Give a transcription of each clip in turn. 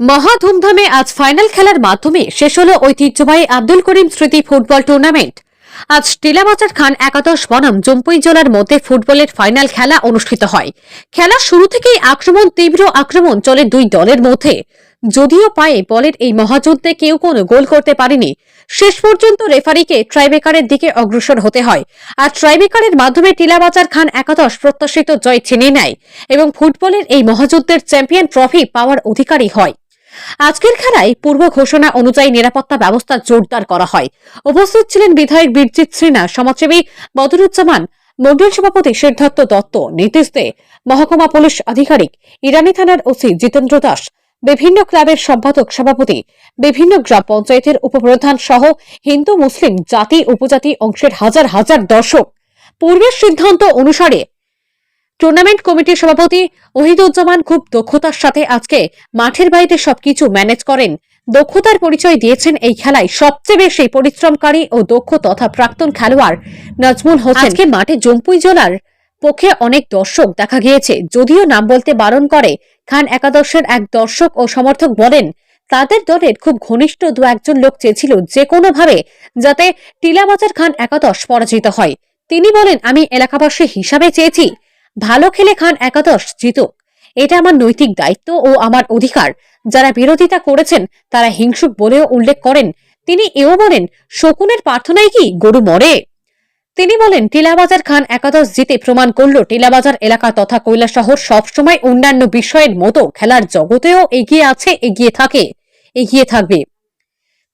মহা ধুমধামে আজ ফাইনাল খেলার মাধ্যমে শেষ হল ঐতিহ্যবাহী আব্দুল করিম স্মৃতি ফুটবল টুর্নামেন্ট। আজ টিলাবাজার খান একাদশ বনাম জম্পুই জেলার মধ্যে ফুটবলের ফাইনাল খেলা অনুষ্ঠিত হয়। খেলার শুরু থেকেই আক্রমণ, তীব্র আক্রমণ চলে দুই দলের মধ্যে। যদিও পায়ে বলের এই মহাযুদ্ধে কেউ কোনো গোল করতে পারেনি। শেষ পর্যন্ত রেফারিকে ট্রাইবেকারের দিকে অগ্রসর হতে হয়। আর ট্রাইবেকারের মাধ্যমে টিলাবাজার খান একাদশ প্রত্যাশিত জয় ছিনিয়ে নেয় এবং ফুটবলের এই মহাযুদ্ধের চ্যাম্পিয়ন ট্রফি পাওয়ার অধিকারী হয়। আজকের খেলায় পূর্ব ঘোষণা অনুযায়ী নিরাপত্তা ব্যবস্থা জোরদার করা হয়। উপস্থিত ছিলেন বিধায়ক বীরজিৎ শ্রীনা সমাজসেবী বদরুজ্জামান মন্ডল সভাপতি সিদ্ধার্থ দত্ত, নীতিশ দে, মহকুমা পুলিশ আধিকারিক ইরানি থানার ওসি জিতেন্দ্র দাস, বিভিন্ন ক্লাবের সম্পাদক সভাপতি, বিভিন্ন গ্রাম পঞ্চায়েতের উপপ্রধান সহ হিন্দু, মুসলিম, জাতি, উপজাতি অংশের হাজার হাজার দর্শক। পূর্বের সিদ্ধান্ত অনুসারে টুর্নামেন্ট কমিটির সভাপতি ওহিদুজ্জামান খুব দক্ষতার সাথে আজকে মাঠের বাইরে সবকিছু ম্যানেজ করেন। দক্ষতার পরিচয় দিয়েছেন এই খেলায় সবচেয়ে বেশি পরিশ্রমকারী ও দক্ষ তথা প্রাক্তন খেলোয়াড় নাজমুল হোসেন। মাঠে জম্পুই জেলার পক্ষে অনেক দর্শক দেখা গিয়েছে, যদিও নাম বলতে বারণ করে। খান একাদশের এক দর্শক ও সমর্থক বলেন, তাদের দলের খুব ঘনিষ্ঠ দু একজন লোক চেয়েছিল যে কোনোভাবে যাতে টিলাবাজার খান একাদশ পরাজিত হয়। তিনি বলেন, আমি এলাকাবাসী হিসাবে চেয়েছি ভালো খেলে খান একাদশ জিতুক এটা আমার নৈতিক দায়িত্ব ও আমার অধিকার। যারা বিরোধিতা করেছেন, তারা হিংসুক বলেও উল্লেখ করেন। তিনি এও বলেন, শকুনের প্রার্থনায় কি গরু মরে? তিনি বলেন, টিলাবাজার খান একাদশ জিতে প্রমাণ করল, টিলাবাজার এলাকা তথা কৈলাসহর সবসময় অন্যান্য বিষয়ের মতো খেলার জগতেও এগিয়ে আছে, এগিয়ে থাকে, এগিয়ে থাকবে।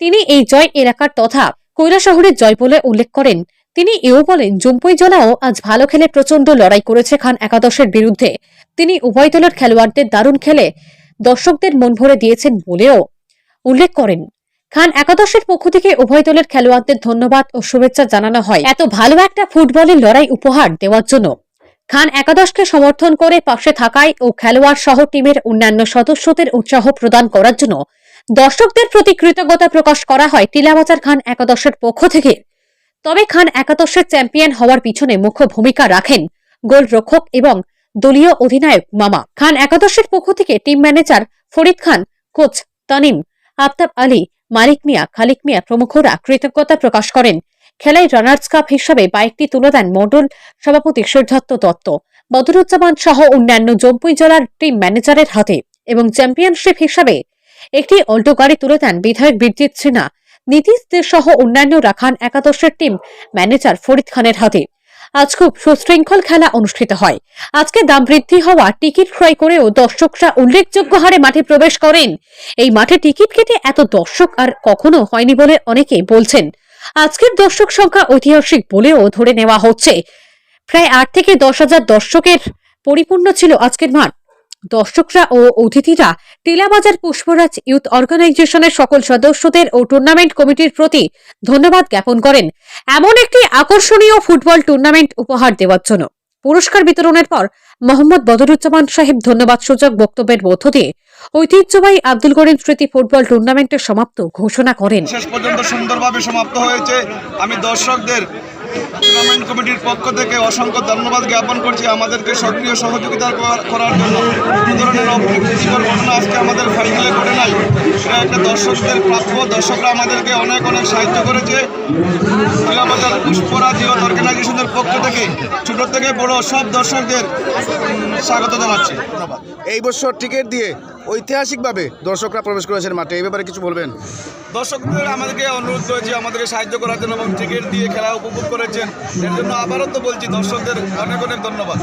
তিনি এই জয় এলাকার তথা কৈলাসহরের জয় বলে উল্লেখ করেন। তিনি এও বলেন, জম্পুই জেলাও আজ ভালো খেলে প্রচণ্ড লড়াই করেছে খান একাদশের বিরুদ্ধে। তিনি উভয় দলের খেলোয়াড়দের দারুণ খেলে দর্শকদের মন ভরে দিয়েছেন বলেও উল্লেখ করেন। খান একাদশের পক্ষ থেকে উভয় দলের খেলোয়াড়দের ধন্যবাদ ও শুভেচ্ছা জানানো হয়। এত ভালো একটা ফুটবলের লড়াই উপহার দেওয়ার জন্য। খান একাদশকে সমর্থন করে পাশে থাকায় ও খেলোয়াড় সহ টিমের অন্যান্য সদস্যদের উৎসাহ প্রদান করার জন্য দর্শকদের প্রতি কৃতজ্ঞতা প্রকাশ করা হয়। টিলাবাজার খান একাদশের পক্ষ থেকে। তবে খান একাদশের চ্যাম্পিয়ন হওয়ার পিছনে মুখ্য ভূমিকা রাখেন গোলরক্ষক এবং দলীয় অধিনায়ক মামা। খান একাদশের পক্ষ থেকে team manager Farid Khan, coach Tanim Aftab Ali Malik Mia, Khalik Mia প্রমুখরা কৃতজ্ঞতা প্রকাশ করেন। খেলায় রানার্স কাপ হিসাবে বাইকটি তুলে দেন মন্ডল সভাপতি সিদ্ধার্থ দত্ত। বদরুজ্জামান সহ অন্যান্য জম্পুই জেলার টিম ম্যানেজারের হাতে এবং চ্যাম্পিয়নশিপ হিসাবে একটি অল্টো গাড়ি তুলে দেন বিধায়ক বীরজিৎ সিনহা। নীতিশ দে সহ অন্যান্যরা খান একাদশের টিম ম্যানেজার ফরিদ খানের হাতে। আজ খুব সুশৃঙ্খল খেলা অনুষ্ঠিত হয়। আজকে দাম বৃদ্ধি হওয়া টিকিট ক্রয় করেও দর্শকরা উল্লেখযোগ্য হারে মাঠে প্রবেশ করেন। এই মাঠে টিকিট কেটে এত দর্শক আর কখনো হয়নি বলে অনেকে বলছেন। আজকের দর্শক সংখ্যা ঐতিহাসিক বলেও ধরে নেওয়া হচ্ছে। প্রায় আট থেকে দশ হাজার দর্শকের পরিপূর্ণ ছিল আজকের মাঠ। দর্শকরা ও অতিথিরা টিলাবাজার পুষ্পরাজ ইউথ অর্গানাইজেশনের সকল সদস্যদের ও টুর্নামেন্ট কমিটির প্রতি ধন্যবাদ জ্ঞাপন করেন। এমন একটি আকর্ষণীয় ফুটবল টুর্নামেন্ট উপহার দেওয়ার জন্য। পুরস্কার বিতরণের পর মোহাম্মদ বদরুজ্জামান সাহেব ধন্যবাদ সূচক বক্তব্যের মধ্য দিয়ে ঐতিহ্যবাহী আব্দুল করিম স্মৃতি ফুটবল টুর্নামেন্টের সমাপ্ত ঘোষণা করেন। শেষ পর্যন্ত সুন্দরভাবে সমাপ্ত হয়েছে। আমি দর্শকদের টুর্নামেন্ট কমিটির পক্ষ থেকে অসংখ্য ধন্যবাদ জ্ঞাপন করছি আমাদেরকে সক্রিয় সহযোগিতা করা- করার জন্য। এই ধরনের অপ্রীতিকর ঘটনা আজকে আমাদের ফাইনালে ঘটে নাই। এটা একটা দর্শকদের প্রাপ্য। দর্শকরা আমাদেরকে অনেক অনেক সাহায্য করেছে। ইলাবাজার পুষ্পরাজ ইয়ত অর্গানাইজেশনের পক্ষ থেকে, ছোট থেকে বড় সব দর্শকদের স্বাগত জানাচ্ছি। ধন্যবাদ। এই বছর টিকিট দিয়ে ঐতিহাসিকভাবে দর্শকরা প্রবেশ করেছেন মাঠে, এই ব্যাপারে কিছু বলবেন? দর্শকদের আমাদেরকে অনুরোধ করেছি আমাদেরকে সাহায্য করার জন্য এবং টিকিট দিয়ে খেলা উপভোগ করেছেন। এর জন্য আবারও তো বলছি, দর্শকদের অনেক অনেক ধন্যবাদ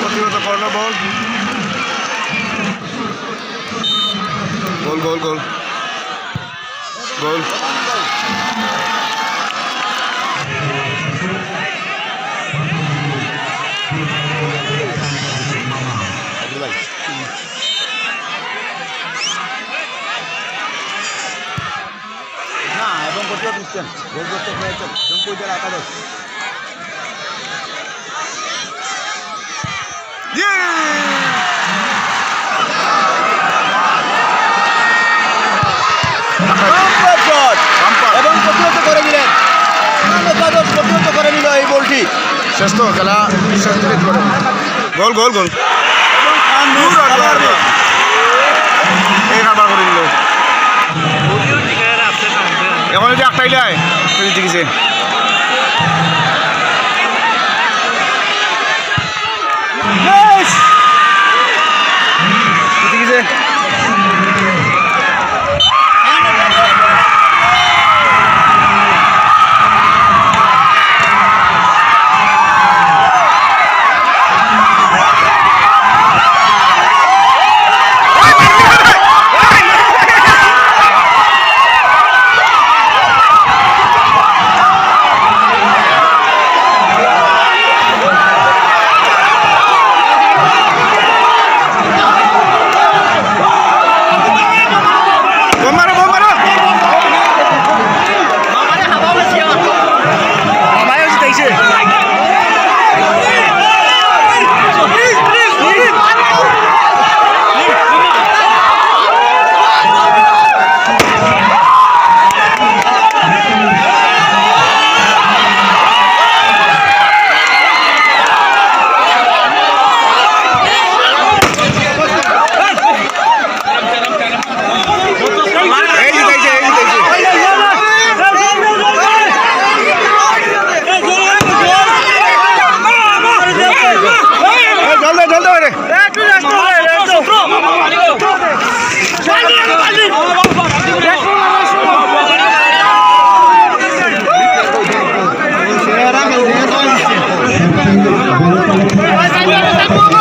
প্রতিহত করানো বল গোল গোল গোল গোল না এবং কোথাও দিচ্ছেন গোল করতে পেরেছেন জম্পুই জেলা একাদশ এবং প্রতিহত করে দিলেন একাদশ প্রতিহত শেষ তো খেলা করে। গোল গোল গোল। এই কারবার করে দিল। এখন যদি একটাই দেয় জিতেছে বোম মারো বোম মারো মামায় জিতাইছে এই জিতাইছে এই জিতাইছে এই জল দে জল দে ওরে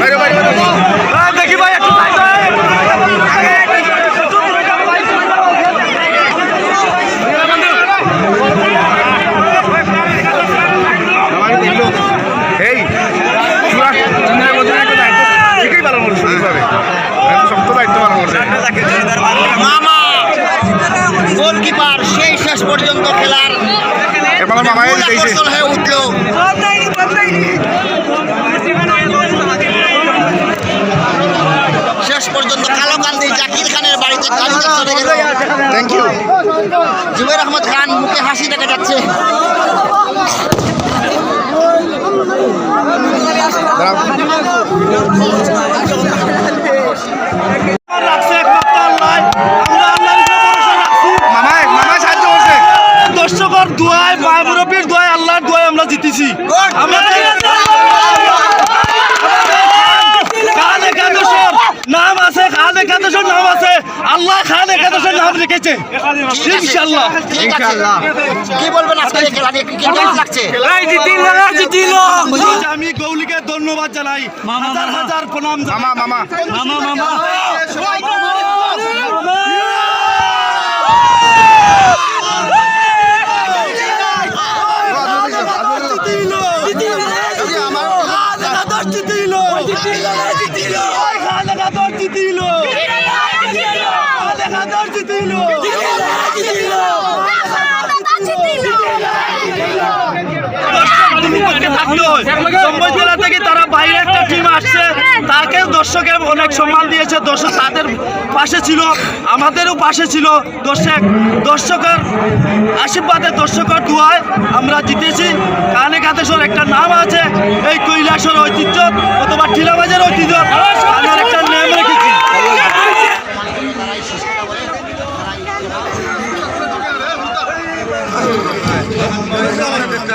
বাইরে বাইরে বাইরে দেখি ভাই একটু এই চূড়া চিন্তার মধ্যে একটা দায়িত্ব ঠিকই পালন করছে ঠিকভাবে একটা শক্ত দায়িত্ব পালন করছে মামা গোলকিপার সেই শেষ পর্যন্ত খেলার এরপর মামায় মূল জিতাইছে আকর্ষণ হয়ে উঠল শেষ পর্যন্ত কালোকান্দি জাকির গাড়িতে চলে গেল থ্যাংক ইউ জুবের আহমদ খান মুখে হাসি দেখা যাচ্ছে। রাখছে একমাত্র আল্লাহ আমরা আল্লাহর উপরে ভরসা রাখছি মামায় মামায় সাহায্য করছে দর্শকর দোয়ায় মা মুরব্বীর দোয়ায় আল্লাহর দোয়ায় আমরা জিতেছি আমাদের খান একাদশের নাম আছে খান একাদশের নাম আছে আল্লাহ খান একাদশের নাম রেখেছে। ইনশাআল্লাহ। ইনশাআল্লাহ। কি বলবেন আজকে খেলা নিয়ে? কি কেমন লাগছে? আমি গৌলিকে ধন্যবাদ জানাই। হাজার হাজার প্রণাম মামা মামা। মামা মামা। মামা মুম্বাই জেলা থেকে তারা বাইরে একটা টিম আসছে। তাকে দর্শকের অনেক সম্মান দিয়েছে। দর্শক তাদের পাশে ছিল, আমাদেরও পাশে ছিল দর্শক। দর্শকের আশীর্বাদে দর্শকের দুয়ায় আমরা জিতেছি। কানে কাতেশ্বর একটা নাম আছে, এই কৈলাসের ঐতিহ্য অথবা টিলাবাজের ঐতিহ্য। একটা নাম রেখেছি।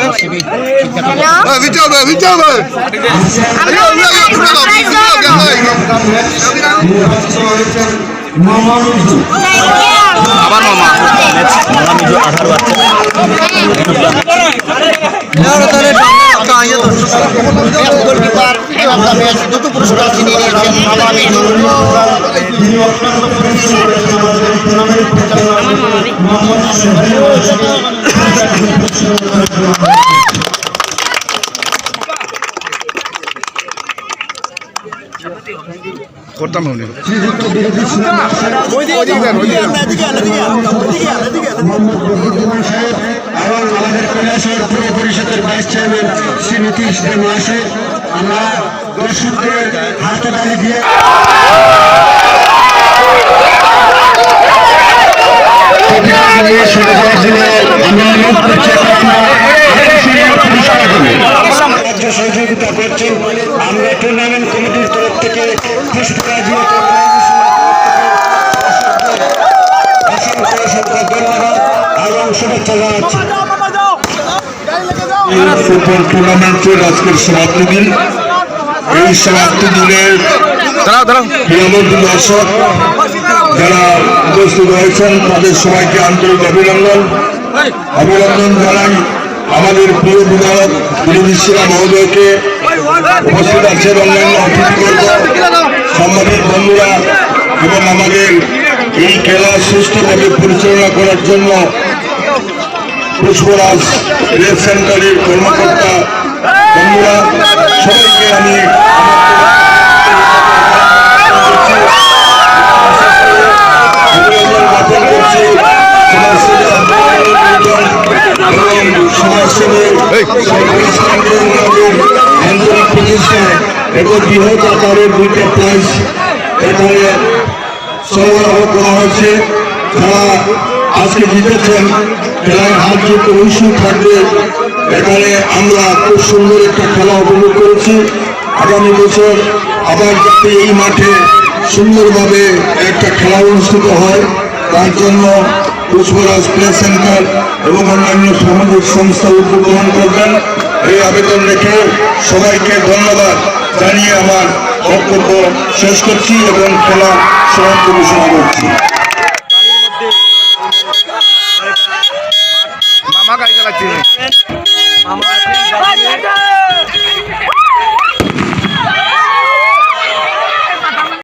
আবার মামা মামামিজু আধার বাচ্চা বেস্ট গোলকিপার দুটো পুরস্কার ছিনিয়ে নিয়েছেন মামামি আমাদের কৈলাসহর পুর পরিষদের ভাইস চেয়ারম্যান শ্রী নীতিশ দে মহাশয় আমরা দর্শকদের হাতে তালি দিয়ে শুরু আমরা অনুরোধ করছি আকর্ষণীয় পুরস্কার রাজ্য সহযোগিতা করছেন আমরা টুর্নামেন্ট কমিটির তরফ থেকে পুষ্পরাজি অসংখ্য অসংখ্য ধন্যবাদ এবং শুভেচ্ছা জানাচ্ছি ফুটবল টুর্নামেন্টের আজকের সমাপ্তি দিন। এই সমাপ্তি দিনের প্রিয়বন্ধু দর্শক যারা উপস্থিত হয়েছেন তাদের সবাইকে আন্তরিক অভিনন্দন। অভিনন্দন জানাই আমাদের প্রিয় বিধায়ক বিরোধী শিলা মহোদয়কে উপস্থিত আছেন অন্যান্য অতিথিবর্গ সাংবাদিক বন্ধুরা এবং আমাদের এই খেলা সুস্থভাবে পরিচালনা করার জন্য পুষ্পরাজ রেল সেন্টারের কর্মকর্তা বন্ধুরা সবাইকে আমি আন্তরিক প্রতিষ্ঠায় এবং বৃহৎ আকারের দুইটা প্রাইজ এখানে সরবরাহ করা হয়েছে যারা আজকে জিতেছেন খেলায় হাত যুক্ত অবশ্যই থাকবে। এখানে আমরা খুব সুন্দর একটা খেলা উপভোগ করেছি। আগামী বছর আবার যাতে এই মাঠে সুন্দরভাবে একটা খেলা অনুষ্ঠিত হয়, তার জন্য পুষ্পরাজ প্লে সেন্টার এবং অন্যান্য সামাজিক সংস্থা গ্রহণ করবেন। এই আবেদন রেখে সবাইকে ধন্যবাদ জানিয়ে আমার বক্তব্য শেষ করছি এবং খেলা সমাপ্ত ঘোষণা করছি।